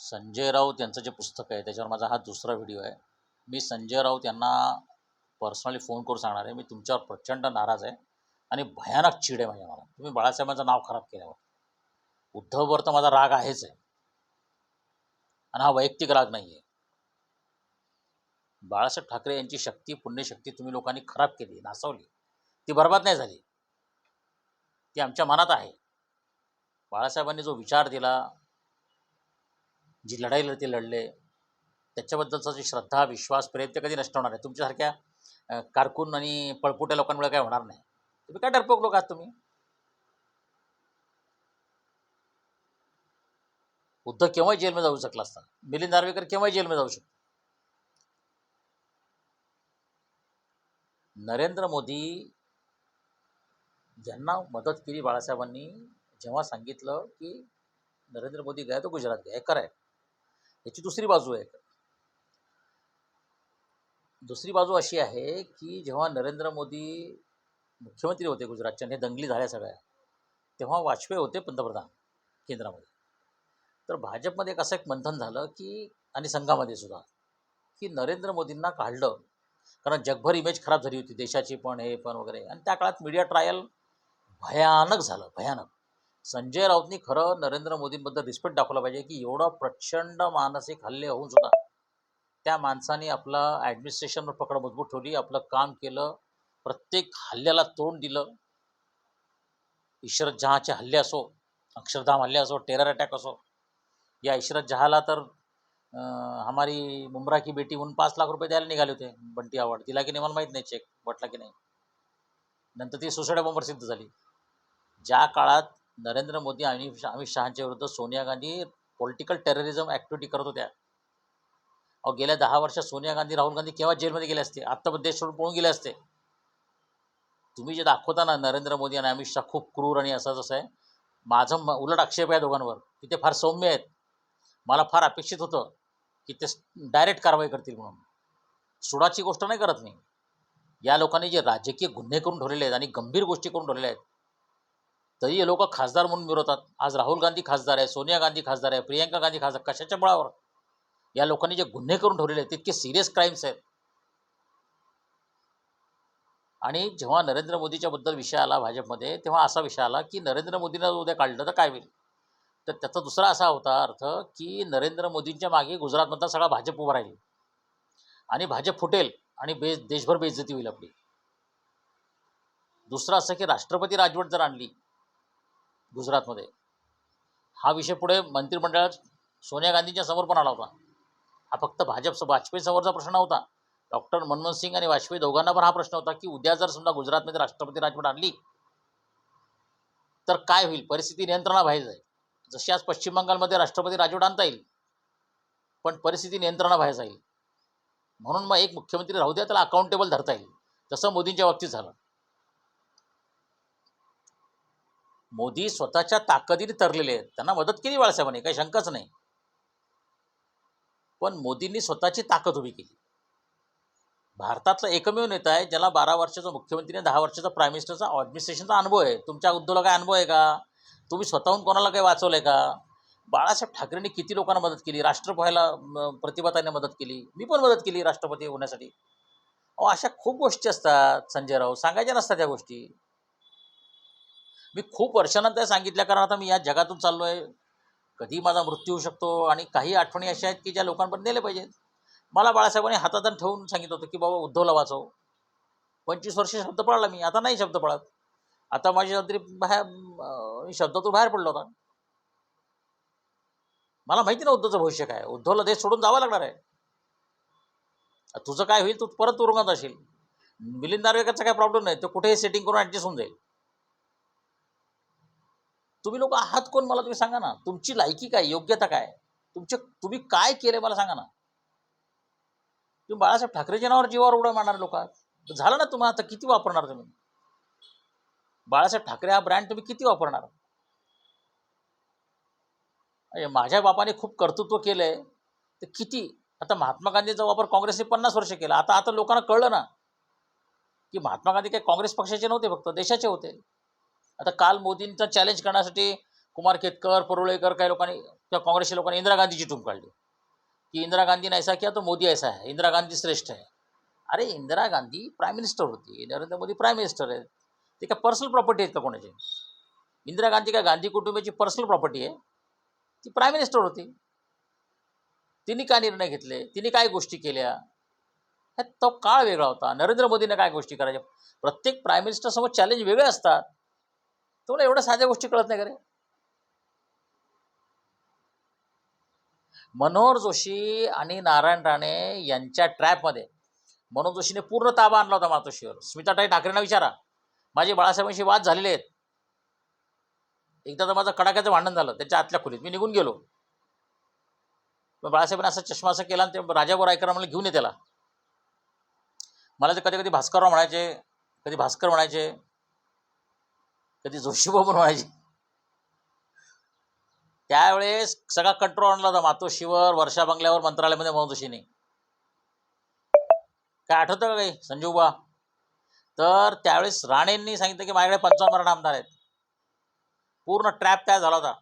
संजय राऊत यांचं जे पुस्तक आहे त्याच्यावर माझा हा दुसरा व्हिडिओ आहे. मी संजय राऊत यांना पर्सनली फोन करून सांगणार आहे. मी तुमच्यावर प्रचंड नाराज आहे आणि भयानक चीड आहे माझ्या मला तुम्ही बाळासाहेबांचं नाव खराब केल्यावर. उद्धववर तर माझा राग आहेच आहे. आणि हा वैयक्तिक राग नाही आहे बाळासाहेब ठाकरे यांची शक्ती पुण्यशक्ती तुम्ही लोकांनी खराब केली नासवली. ती बर्बाद नाही झाली. ती आमच्या मनात आहे. बाळासाहेबांनी जो विचार दिला जी लढाई ते लढले त्याच्याबद्दलचा जी श्रद्धा विश्वास प्रेम ते कधी नष्ट होणार नाही. तुमच्यासारख्या कारकून आणि पळपुट्या लोकांमुळे काय होणार नाही. तुम्ही काय डरपोक लोक आहात तुम्ही? उद्धव केव्हाही जेलमध्ये जाऊ शकला असता. मिलिंद नार्वेकर केव्हाही जेलमध्ये जाऊ शकतो. नरेंद्र मोदी ज्यांना मदत केली बाळासाहेबांनी जेव्हा सांगितलं की नरेंद्र मोदी गया तो गुजरात गया खरं आहे. याची दुसरी बाजू आहे. दुसरी बाजू अशी आहे की जेव्हा नरेंद्र मोदी मुख्यमंत्री होते गुजरातच्या आणि हे दंगली झाल्या सगळ्या तेव्हा वाजपेयी होते पंतप्रधान केंद्रामध्ये. तर भाजपमध्ये एक असं एक मंथन झालं की आणि संघामध्ये सुद्धा की नरेंद्र मोदींना काढलं. कारण जगभर इमेज खराब झाली होती देशाची पण हे पण वगैरे. आणि त्या काळात मीडिया ट्रायल भयानक झालं भयानक. संजय राऊतनी खरं नरेंद्र मोदींबद्दल रिस्पेक्ट दाखवला पाहिजे की एवढं प्रचंड मानसिक हल्ले होऊन सुद्धा त्या माणसाने आपला ॲडमिनिस्ट्रेशनवर पकड मजबूत ठेवली आपलं काम केलं प्रत्येक हल्ल्याला तोंड दिलं. इशरत जहाचे हल्ले असो अक्षरधाम हल्ले असो टेरर अटॅक असो या इशरत जहाला तर हमारी मुमरा की बेटी म्हणून पाच लाख रुपये द्यायला निघाले होते बंटी आवड दिला की नाही मला माहीत नाही चेक वाटला की नाही. नंतर ती सुसाईड बॉम्बर सिद्ध झाली. ज्या काळात नरेंद्र मोदी आणि अमित शहाच्या विरुद्ध Sonia Gandhi political terrorism activity करत होत्या. अहो गेल्या दहा वर्षात सोनिया गांधी राहुल गांधी केव्हा जेलमध्ये गेले असते? आत्ता पण देश सोडून पळून गेले असते. तुम्ही जे दाखवता ना नरेंद्र मोदी आणि अमित शहा खूप क्रूर आणि असं जसं आहे माझं म- उलट आक्षेप आहे दोघांवर. की ते फार सौम्य आहेत. मला फार अपेक्षित होतं की ते डायरेक्ट कारवाई करतील म्हणून. सुडाची गोष्ट नाही करत मी. या लोकांनी जे राजकीय गुन्हे करून ठेवलेले आहेत आणि गंभीर गोष्टी करून ठेवलेल्या आहेत तरी हे लोक खासदार म्हणून मिरवतात आज राहुल गांधी खासदार आहे सोनिया गांधी खासदार आहे प्रियंका गांधी खासदार कशाच्या बळावर? या लोकांनी जे गुन्हे करून ठेवलेले आहेत तितके सिरियस क्राईम्स आहेत. आणि जेव्हा नरेंद्र मोदीच्या बद्दल विषय आला भाजपमध्ये तेव्हा असा विषय आला की नरेंद्र मोदींना उद्या काढलं तर काय होईल? तर त्याचा दुसरा असा होता अर्थ की नरेंद्र मोदींच्या मागे गुजरातमधला सगळा भाजप उभा राहील. आणि भाजप फुटेल आणि बे देशभर बेइज्जती होईल आपली. दुसरं असं की राष्ट्रपती राजवट जर आणली गुजरातमध्ये. हा विषय पुढे मंत्रिमंडळात सोनिया गांधींच्या समोर पण आला होता. हा फक्त भाजप वाजपेयी समोरचा प्रश्न नव्हता डॉक्टर मनमोहन सिंग आणि वाजपेयी दोघांना पण हा प्रश्न होता की उद्या जर समजा गुजरातमध्ये राष्ट्रपती राजवट आणली तर काय होईल? परिस्थिती नियंत्रणाबाहेर जाईल. जशी आज पश्चिम बंगालमध्ये राष्ट्रपती राजवट आणता येईल पण परिस्थिती नियंत्रणाबाहेर जाईल. म्हणून मग एक मुख्यमंत्री राहू द्या त्याला अकाउंटेबल धरता येईल. जसं मोदींच्या बाबतीत झालं. मोदी स्वतःच्या ताकदीने तरलेले आहेत. त्यांना मदत केली बाळासाहेबांनी काही शंकाच नाही. पण मोदींनी स्वतःची ताकद उभी केली. भारतातला एकमेव नेता आहे ज्याला बारा वर्षाचा मुख्यमंत्री आणि दहा वर्षाचा प्राईम मिनिस्टरचा ॲडमिनिस्ट्रेशनचा अनुभव आहे. तुमच्या उद्धवला काय अनुभव आहे का? तुम्ही स्वतःहून कोणाला काही वाचवलं आहे का? बाळासाहेब ठाकरेंनी किती लोकांना मदत केली? राष्ट्र व्हायला प्रतिभाताईने मदत केली? मी पण मदत केली राष्ट्रपती होण्यासाठी. अहो अशा खूप गोष्टी असतात संजय राव सांगायच्या नसतात त्या गोष्टी. मी खूप वर्षानंतर सांगितल्या कारण आता मी या जगातून चाललो आहे कधी माझा मृत्यू होऊ शकतो आणि काही आठवणी अशा आहेत की ज्या लोकांपर्यंत नेले पाहिजेत. मला बाळासाहेबांनी हातात ठेवून सांगितलं होतं की बाबा उद्धवला वाचव. पंचवीस वर्ष शब्द पळाला मी आता नाही शब्द पळत. आता माझी तरी बाहेर शब्दातून बाहेर पडला होता. मला माहिती ना उद्धवचं भविष्य काय उद्धवला देश सोडून जावं लागणार आहे. तुझं काय होईल तू परत तुरुंगात असेल. मिलिंद नार्वेकरचा काय प्रॉब्लेम नाही तो कुठेही सेटिंग करून ॲडजस्ट होऊन जाईल. तुम्ही लोक आहात कोण मला तुम्ही सांगा ना. तुमची लायकी काय? योग्यता काय? तुमचे तुम्ही काय केले मला सांगा ना. तुम्ही बाळासाहेब ठाकरेच्या नावावर जीवावर उड्या मारणार लोक आहात. झालं ना तुम्हाला आता किती वापरणार तुम्ही? बाळासाहेब ठाकरे हा ब्रँड तुम्ही किती वापरणार? अरे माझ्या बापाने खूप कर्तृत्व केलंय. तर किती? आता महात्मा गांधीचा वापर काँग्रेसने पन्नास वर्ष केला. आता आता लोकांना कळलं ना की महात्मा गांधी काही काँग्रेस पक्षाचे नव्हते फक्त देशाचे होते. आता काल मोदींचा चॅलेंज करण्यासाठी कुमार केतकर परुळेकर काही लोकांनी किंवा काँग्रेसच्या लोकांनी इंदिरा गांधीची टूम काढली. की इंदिरा गांधी ऐसा किया तो मोदी ऐसा है इंदिरा गांधी श्रेष्ठ आहे अरे इंदिरा गांधी प्राईम मिनिस्टर होती. नरेंद्र मोदी प्राईम मिनिस्टर आहेत. ते काय पर्सनल प्रॉपर्टी आहेत का कोणाची? इंदिरा गांधी काय गांधी कुटुंबाची पर्सनल प्रॉपर्टी आहे? ती प्राईम मिनिस्टर होती. तिने काय निर्णय घेतले? तिने काय गोष्टी केल्या? तो काळ वेगळा होता. नरेंद्र मोदीने काय गोष्टी करायच्या? प्रत्येक प्राईम मिनिस्टरसमोर चॅलेंज वेगळे असतात. तुम्हाला एवढ्या साध्या गोष्टी कळत नाही का रे? मनोहर जोशी आणि नारायण राणे यांच्या ट्रॅपमध्ये मनोहर जोशीने पूर्ण ताबा आणला होता मातोश्रीवर. स्मिताताई ठाकरेंना विचारा. माझे बाळासाहेबांशी वाद झालेले आहेत. एकदा तर माझं कडाक्याचं भांडण झालं त्याच्या आतल्या खोलीत. मी निघून गेलो. मग बाळासाहेबांनी असा चष्मा असा केला आणि ते राजाभाऊ रायकर मला घेऊन ये त्याला. मला ते कधी कधी भास्करराव म्हणायचे कधी भास्कर म्हणायचे कधी जोशीबा पण म्हणायचे. त्यावेळेस सगळा कंट्रोल आणला होता मातोश्रीवर वर्षा बंगल्यावर मंत्रालयामध्ये मनोहर जोशीने. काय आठवतं का काही संजीवबा तर त्यावेळेस राणेंनी सांगितलं की माझ्याकडे पंचावन्न आमदार आहेत. पूर्ण ट्रॅप तयार झाला होता.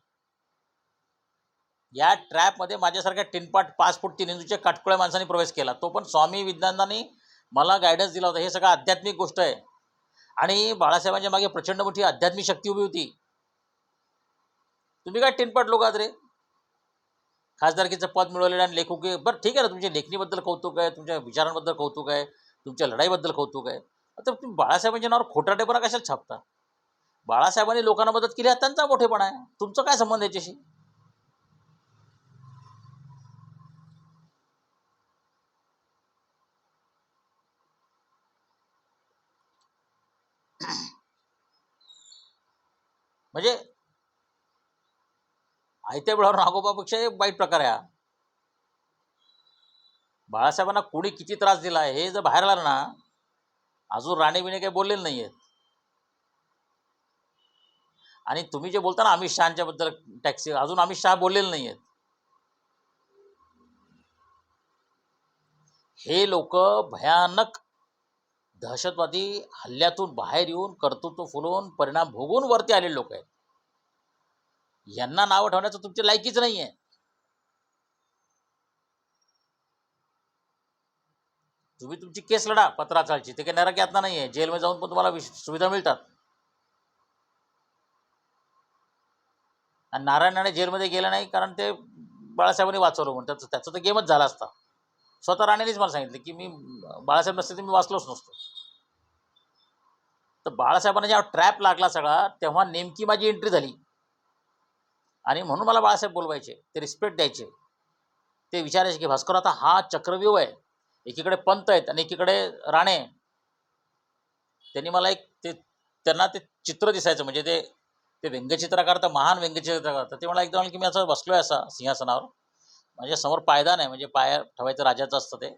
या ट्रॅपमध्ये माझ्यासारख्या टिनपाट पाच फूट तीन इंचूच्या काटकुळ्या माणसांनी प्रवेश केला. तो पण स्वामी विज्ञानाने मला गायडन्स दिला होता. हे सगळं आध्यात्मिक गोष्ट आहे. आणि बाळासाहेबांच्या मागे प्रचंड मोठी आध्यात्मिक शक्ती उभी होती. तुम्ही काय टिनपट लोक आहात रे? खासदारकीचं पद मिळवलेलं आणि लेखक की बरं ठीक आहे ना तुमच्या लेखणीबद्दल कौतुक आहे तुमच्या विचारांबद्दल कौतुक आहे तुमच्या लढाईबद्दल कौतुक आहे. आता तुम्ही बाळासाहेबांच्या नावावर खोटाटेपणा कशाला छापता? बाळासाहेबांनी लोकांना मदत केली हा त्यांचा मोठेपणा आहे. तुमचं काय संबंध याच्याशी? म्हणजे आयत्या वेळावर नागोबापेक्षा एक वाईट प्रकार आहे बाळासाहेबांना कोणी किती त्रास दिला आहे हे जर बाहेर आलं ना अजून राणे बिने काही बोललेले नाही आहेत आणि तुम्ही जे बोलता ना अमित शहाच्या बद्दल टॅक्सी अजून अमित शहा बोललेले नाही आहेत हे लोक भयानक दहशतवादी हल्ल्यातून बाहेर येऊन कर्तृत्व फुलवून परिणाम भोगून वरती आलेले लोक आहेत. यांना नावं ठेवण्याचं तुमची लायकीच नाही आहे तुम्ही तुमची केस लढा पत्राचाळची ते काही नरक यातना नाही आहे जेलमध्ये जाऊन पण तुम्हाला सुविधा मिळतात. आणि नारायण राणे जेलमध्ये गेला नाही कारण ते बाळासाहेबांनी वाचवलं म्हणतात त्याचं त्याचं तर गेमच झाला असता. स्वतः राणेनेच मला सांगितलं की मी बाळासाहेब नसते तर मी वाचलोच नसतो. तर बाळासाहेबांना जेव्हा ट्रॅप लागला सगळा तेव्हा नेमकी माझी एंट्री झाली. आणि म्हणून मला बाळासाहेब बोलवायचे ते रिस्पेक्ट द्यायचे. ते विचारायचे की भास्कर आता हा चक्रव्यूह आहे. एकीकडे पंत आहेत आणि एकीकडे राणे त्यांनी मला एक ते त्यांना ते चित्र दिसायचं म्हणजे ते ते व्यंगचित्रकार तर महान व्यंगचित्रकार. तर ते मला एकदा की मी असं बसलो आहे असा सिंहासनावर. माझ्यासमोर पायदान आहे म्हणजे पाया ठेवायचं राजाचं असतं ते.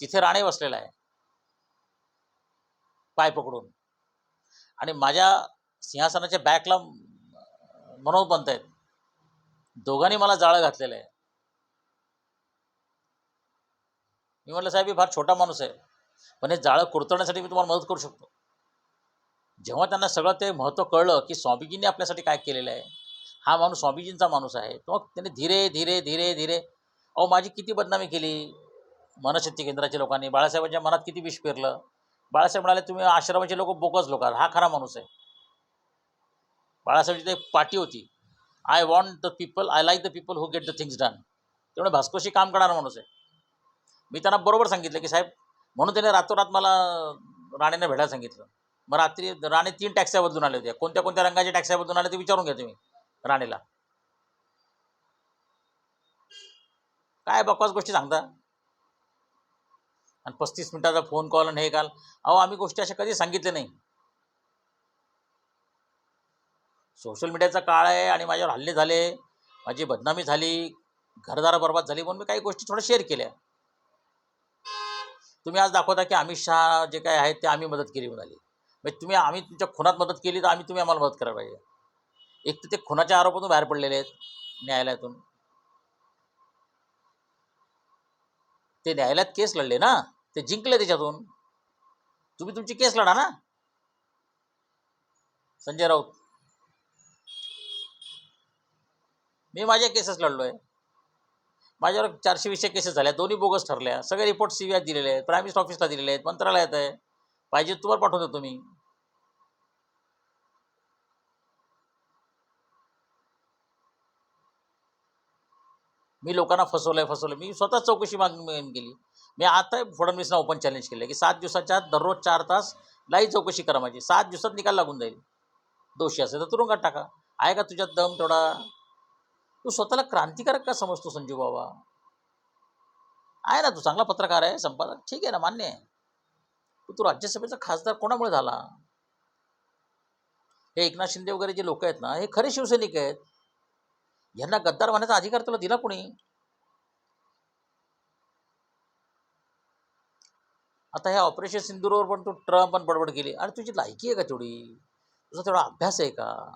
तिथे राणे बसलेलं आहे. पाय पकडून. आणि माझ्या सिंहासनाच्या बॅकला मनोज बनत आहेत. दोघांनी मला जाळं घातलेलं आहे. मी म्हटलं साहेब मी फार छोटा माणूस आहे. पण हे जाळं कुरतवण्यासाठी मी तुम्हाला मदत करू शकतो. जेव्हा त्यांना सगळं ते महत्त्व कळलं की स्वामीजींनी आपल्यासाठी काय केलेलं आहे हा माणूस स्वामीजींचा माणूस आहे. तो मग त्याने धीरे धीरे धीरे धीरे अहो माझी किती बदनामी केली. मनशक्ती केंद्राच्या लोकांनी बाळासाहेबांच्या मनात किती विष पेरलं. बाळासाहेब म्हणाले तुम्ही आश्रमाचे लोक बोकस लोक आहात हा खरा माणूस आहे. बाळासाहेबची एक पाठी होती. I want the people I like the people who get the things done त्यामुळे भास्कोशी काम करणारा माणूस आहे. मी त्यांना बरोबर सांगितलं की साहेब म्हणून त्याने रातोरात मला राणेने भेटायला सांगितलं. मग रात्री राणे तीन टॅक्स्या बदलून आले होते. कोणत्या कोणत्या रंगाच्या टॅक्स्या बदलून आले ते विचारून घ्या तुम्ही. राणेला. काय बकवास गोष्टी सांगता? आणि पस्तीस मिनिटाचा फोन कॉल आणि हे काल अहो आम्ही गोष्टी अशा कधी सांगितल्या नाही. सोशल मीडियाचा काळ आहे आणि माझ्यावर हल्ले झाले माझी बदनामी झाली घरदारा बर्बाद झाली म्हणून मी काही गोष्टी थोड्या शेअर केल्या. तुम्ही आज दाखवता की अमित शहा जे काय आहेत ते आम्ही मदत केली म्हणाली. म्हणजे तुम्ही आम्ही तुमच्या खुनात मदत केली तर आम्ही तुम्ही आम्हाला मदत करायला पाहिजे. एक तर ते खुनाच्या आरोपातून बाहेर पडलेले आहेत न्यायालयातून. ते न्यायालयात केस लढले ना? ते जिंकले त्याच्यातून. तुम्ही तुमची केस लढा ना? संजय राऊत. मी माझ्या केसेस लढलो आहे माझ्यावर चारशे वीसशे केसेस झाल्या. दोन्ही बोगस ठरल्या. सगळे रिपोर्ट सी बी आय दिलेले आहेत. प्राईम मिनिस्टर ऑफिसला दिलेले आहेत. मंत्रालयात आहे. पाहिजे तुम्हाला पाठवून तुम्ही. मी लोकांना फसवलंय फसवलं मी स्वतः चौकशी मागणी केली मी आता फडणवीसना ओपन चॅलेंज केलं की सात दिवसाच्या आत दररोज चार तास लाईव्ह चौकशी करा माझी. सात दिवसात निकाल लागून जाईल. दोषी असेल तर तुरुंगात टाका. आहे का तुझ्यात दम तेवढा? तू स्वतःला क्रांतिकारक का समजतो संजू बाबा? आहे ना तू चांगला पत्रकार आहे संपादक. ठीक आहे ना मान्य आहे. तू तू राज्यसभेचा खासदार कोणामुळे झाला? हे एकनाथ शिंदे वगैरे जे लोक आहेत ना हे खरे शिवसैनिक आहेत. यांना गद्दार म्हणायचा अधिकार तुला दिला कोणी? आता ह्या ऑपरेशन सिंदूरवर पण तू ट्रम्प पण बडबड केली. आणि तुझी लायकी आहे का तेवढी? तुझा तेवढा अभ्यास आहे का?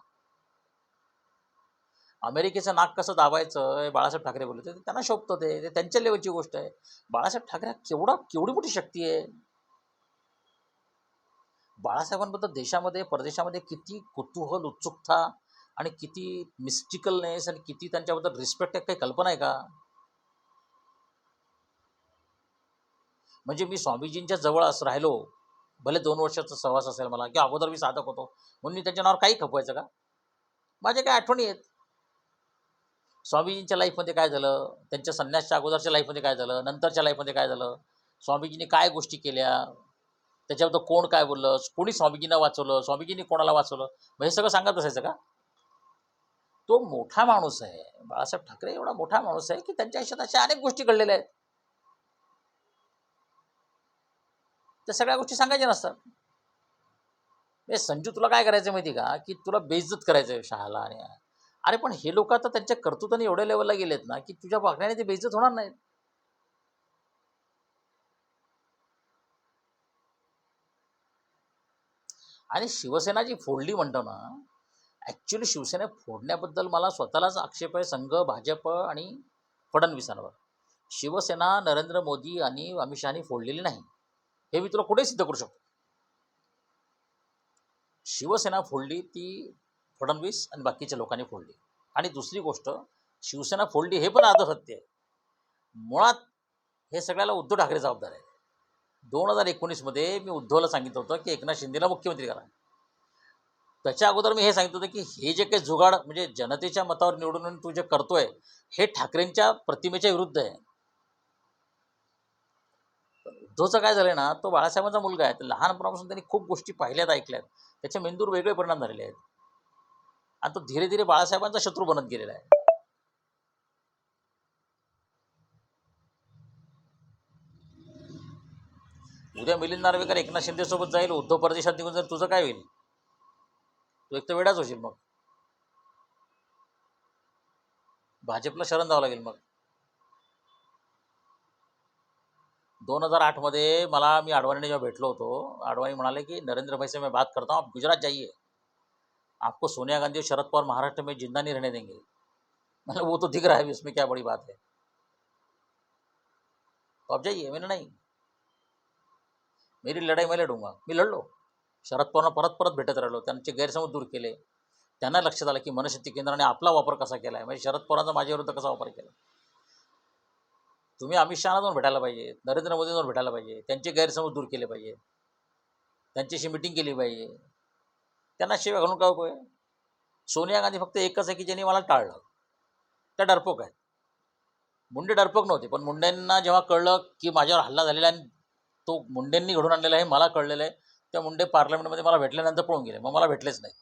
अमेरिकेचं नाक कसं दाबायचं हे बाळासाहेब ठाकरे बोलले ते त्यांना शोभतं ते. त्यांच्या लेवलची गोष्ट आहे. बाळासाहेब ठाकरे केवढा केवढी मोठी शक्ती आहे? बाळासाहेबांबद्दल देशामध्ये परदेशामध्ये किती कुतूहल उत्सुकता आणि किती मिस्टिकलनेस आणि किती त्यांच्याबद्दल रिस्पेक्ट आहे काही कल्पना आहे का? म्हणजे मी स्वामीजींच्या जवळ असं राहिलो भले दोन वर्षाचा सहवास असेल मला किंवा अगोदर मी साधक होतो म्हणून मी त्यांच्या नावावर काही खपवायचं का? माझ्या काही आठवणी आहेत. स्वामीजींच्या लाईफमध्ये काय झालं? त्यांच्या संन्यासच्या अगोदरच्या लाईफमध्ये काय झालं? नंतरच्या लाईफमध्ये काय झालं? स्वामीजींनी काय गोष्टी केल्या? त्याच्याबद्दल कोण काय बोललं? कोणी स्वामीजींना वाचवलं? स्वामीजींनी कोणाला वाचवलं? मग हे सगळं सांगत असायचं का? तो मोठा माणूस आहे. बाळासाहेब ठाकरे एवढा मोठा माणूस आहे की त्यांच्या आयुष्यात अशा अनेक गोष्टी घडलेल्या आहेत. त्या सगळ्या गोष्टी सांगायच्या नसतात. ए संजू तुला काय करायचं माहिती का? की तुला बेइज्जत करायचं आहे शहाला आणि अरे पण हे लोक आता त्यांच्या कर्तृत्वाने एवढ्या लेवलला गेलेत ना की तुझ्या वागण्याने ते बेइज्जत होणार नाहीत. आणि शिवसेना जी फोडली म्हणतो ना ॲक्च्युली शिवसेना फोडण्याबद्दल मला स्वतःलाच आक्षेप आहे. संघ भाजप आणि फडणवीसांवर. शिवसेना नरेंद्र मोदी आणि अमित शहानी फोडलेली नाही. हे मी तुला कुठे सिद्ध करू शकतो? शिवसेना फोडली ती फडणवीस आणि बाकीच्या लोकांनी फोडली. आणि दुसरी गोष्ट शिवसेना फोडली हे पण आदर सत्य आहे. मुळात हे सगळ्याला उद्धव ठाकरे जबाबदार आहे दोन हजार एकोणीसमध्ये मी उद्धवला सांगितलं होतं की एकनाथ शिंदेला मुख्यमंत्री करा त्याच्या अगोदर मी हे सांगितलं होतं की हे जे काही जुगाड म्हणजे जनतेच्या मतावर निवडून तू जे करतोय हे ठाकरेंच्या प्रतिमेच्या विरुद्ध आहे. पण उद्धवचं काय झालं ना तो बाळासाहेबांचा मुलगा आहे. तर लहानपणापासून त्यांनी खूप गोष्टी पाहिल्यात ऐकल्यात. त्याच्या मेंदूर वेगळे परिणाम झालेले आहेत. आणि तो धीरे धीरे बाळासाहेबांचा शत्रू बनत गेलेला आहे. उद्या मिलिंद नार्वेकर एकनाथ शिंदेसोबत जाईल उद्धव परदेशात निघून जाईल. तुझं काय होईल? तू एक तर वेडाच होशील मग. भाजपला शरण जावं लागेल मग. दोन हजार आठमध्ये मला मी अडवाणीने जेव्हा भेटलो होतो आडवाणी म्हणाले की नरेंद्र भाई से मैं बात करता हूँ आप गुजरात जाइए. आपको सोनिया गांधी और शरद पवार महाराष्ट्र में जिंदा नहीं रहने देंगे. मतलब वो तो दिख रहा है इसमें क्या बड़ी बात है। तो आप जाइए मैंने नहीं। मेरी लड़ाई मैं लढूंगा मी लढलो शरद पवारांना परत परत भेटत राहिलो. त्यांचे गैरसमज दूर केले. त्यांना लक्षात आलं की मनशक्ती केंद्राने आपला वापर कसा केला आहे म्हणजे शरद पवारांचा माझ्याविरुद्ध कसा वापर केला? तुम्ही अमित शहाना जाऊन भेटायला पाहिजे नरेंद्र मोदी जाऊन भेटायला पाहिजे त्यांचे गैरसमज दूर केले पाहिजे त्यांच्याशी मिटिंग केली पाहिजे. त्यांना सेवा घालून काय उपयोग आहे सोनिया गांधी फक्त एकच आहे की ज्यांनी मला टाळलं. त्या डरपोक आहेत. मुंडे डरपोक नव्हते पण मुंडेंना जेव्हा कळलं की माझ्यावर हल्ला झालेला आहे आणि तो मुंडेंनी घडून आणलेला आहे मला कळलेलं आहे त्या मुंडे पार्लमेंटमध्ये मला भेटल्यानंतर पळून गेले. मग मला भेटलेच नाही.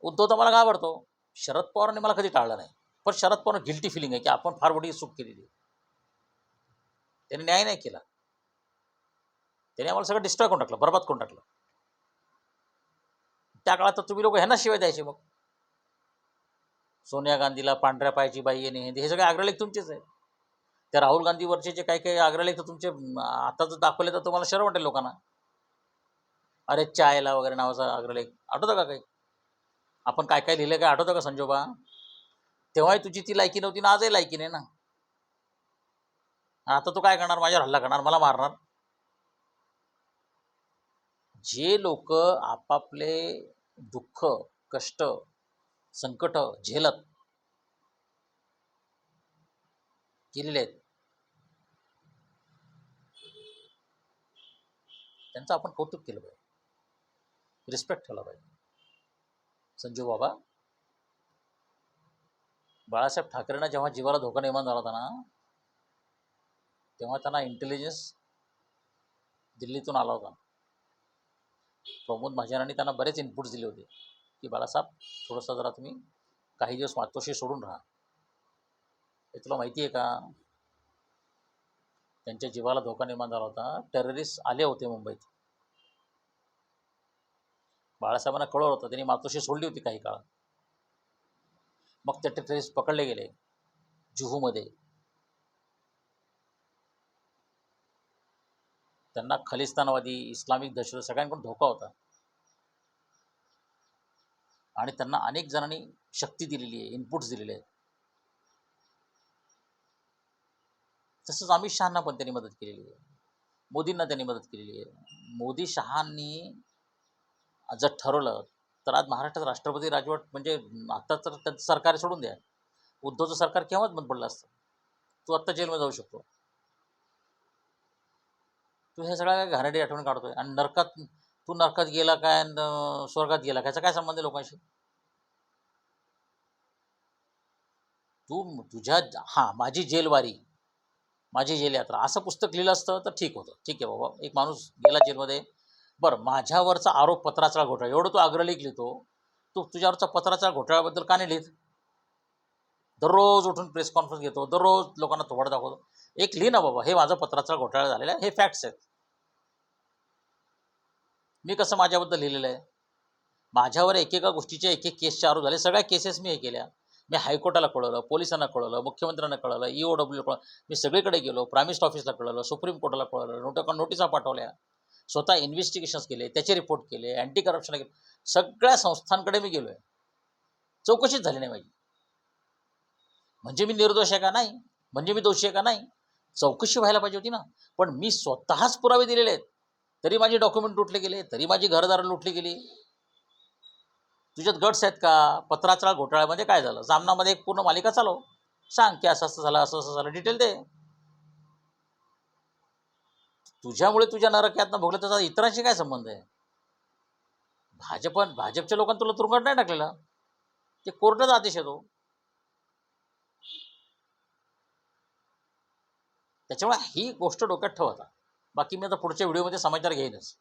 उद्धव तर मला घाबरतो. शरद पवारने मला कधी टाळलं नाही. पण शरद पवार गिल्टी फिलिंग आहे की आपण फार मोठी चूक केलेली त्याने न्याय नाही केला. त्याने आम्हाला सगळं डिस्ट्रॉय करून टाकलं बरबाद करून टाकलं. त्या काळात तर तुम्ही लोक ह्यांना शिवाय द्यायचे मग. सोनिया गांधीला पांढऱ्या पायाची बाई येणे हे सगळे आग्रलेख तुमचेच आहे त्या राहुल गांधीवरचे जे काही काही अग्रलेख तर तुमचे आता जर दाखवले तर तुम्हाला शरम वाटेल लोकांना. अरे चायला वगैरे नावाचा अग्रलेख आठवतं का काही? आपण काय काय लिहिलं काय आठवतं का संजोबा? तेव्हाही तुझी ती लायकी नव्हती ना आजही लायकी नाही ना. आता तू काय करणार? माझ्यावर हल्ला करणार मला मारणार? जे लोक आपापले दुःख कष्ट संकट झेलत केलेले आहेत त्यांचं आपण कौतुक केलं पाहिजे. रिस्पेक्ट ठेवला पाहिजे. संजू बाबा बाळासाहेब ठाकरेंना जेव्हा जीवाला धोका निर्माण झाला होता ना तेव्हा त्यांना इंटेलिजन्स दिल्लीतून आला होता. प्रमोद महाजनांनी त्यांना बरेच इनपुट्स दिले होते की बाळासाहेब थोडंसं जरा तुम्ही काही दिवस मातोशी सोडून राहा. हे तुला माहिती आहे का? त्यांच्या जीवाला धोका निर्माण झाला होता. टेररिस्ट आले होते मुंबईत. बाळासाहेबांना कळवलं होतं. त्यांनी मातोश्री सोडली होती काही काळ मग ते टेररिस्ट पकडले गेले. जुहूमध्ये. त्यांना खलिस्तानवादी इस्लामिक दहशत सगळ्यांकडून धोका होता. आणि त्यांना अनेक जणांनी शक्ती दिलेली आहे इनपुट्स दिलेले आहेत. तसंच अमित शहाना पण त्यांनी मदत केलेली आहे. मोदींना त्यांनी मदत केलेली आहे. मोदी शहांनी जर ठरवलं तर आज महाराष्ट्रात राष्ट्रपती राजवट म्हणजे आत्ता तर त्यांचं सरकार सोडून द्या. उद्धवचं सरकार केव्हाच बंद पडलं असतं? तू आत्ता जेलमध्ये जाऊ शकतो. तू हे सगळ्या काय घराडी आठवण काढतोय? आणि नरकात तू नरकात गेला काय आणि स्वर्गात गेला काय? काय संबंध आहे लोकांशी? तू तुझ्या हां माझी जेलवारी. माझी जेल यात्रा. असं पुस्तक लिहिलं असतं तर ठीक होतं. ठीक आहे बाबा. एक माणूस गेला जेलमध्ये. बरं माझ्यावरचा आरोप पत्राचा घोटाळा. एवढं तू अग्रलेख लिहितो. तू तुझ्यावरचा पत्राचा घोटाळ्याबद्दल का नाही लिहित? दररोज उठून प्रेस कॉन्फरन्स घेतो. दररोज लोकांना थोडा दाखवतो. एक लिहि ना बाबा. हे माझा पत्राचा घोटाळा झालेला आहे. हे फॅक्ट्स आहेत. मी कसं माझ्याबद्दल लिहिलेलं आहे? माझ्यावर एकेका गोष्टीच्या एक एक केसचे आरोप झाले. सगळ्या केसेस मी हे केल्या. मी हायकोर्टाला कळवलं पोलिसांना कळवलं मुख्यमंत्र्यांना कळवलं ई ओ डब्ल्यू कळवलं मी सगळीकडे गेलो प्रामिस्ट ऑफिसला कळवलं सुप्रीम कोर्टाला कळवलं नोट नोटिसा पाठवल्या स्वतः इन्व्हेस्टिगेशन्स केले त्याचे रिपोर्ट केले अँटी करप्शन केले सगळ्या संस्थांकडे मी गेलो आहे चौकशीच झाली नाही माझी. म्हणजे मी निर्दोष आहे का? नाही. म्हणजे मी दोषी आहे का? नाही. चौकशी व्हायला पाहिजे होती ना. पण मी स्वतःच पुरावे दिलेले आहेत. तरी माझे डॉक्युमेंट लुटले गेले तरी माझी घरदारं लुटली गेली. तुझ्यात गट्स आहेत का? पत्राचा घोटाळ्यामध्ये काय झालं? सामनामध्ये एक पूर्ण मालिका चालव. सांग की असं असं झालं असं असं झालं. डिटेल दे. तुझ्यामुळे तुझ्या नरक यातनं भोगलं त्याचा इतरांशी काय संबंध आहे? भाजप भाजपच्या लोकांनी तुला तुरुंगात नाही टाकलेलं? ते कोर्टाचा आदेश येतो त्याच्यामुळे ही गोष्ट डोक्यात ठेवता बाकी मी आता पुढच्या व्हिडिओमध्ये समाचार घेईनच.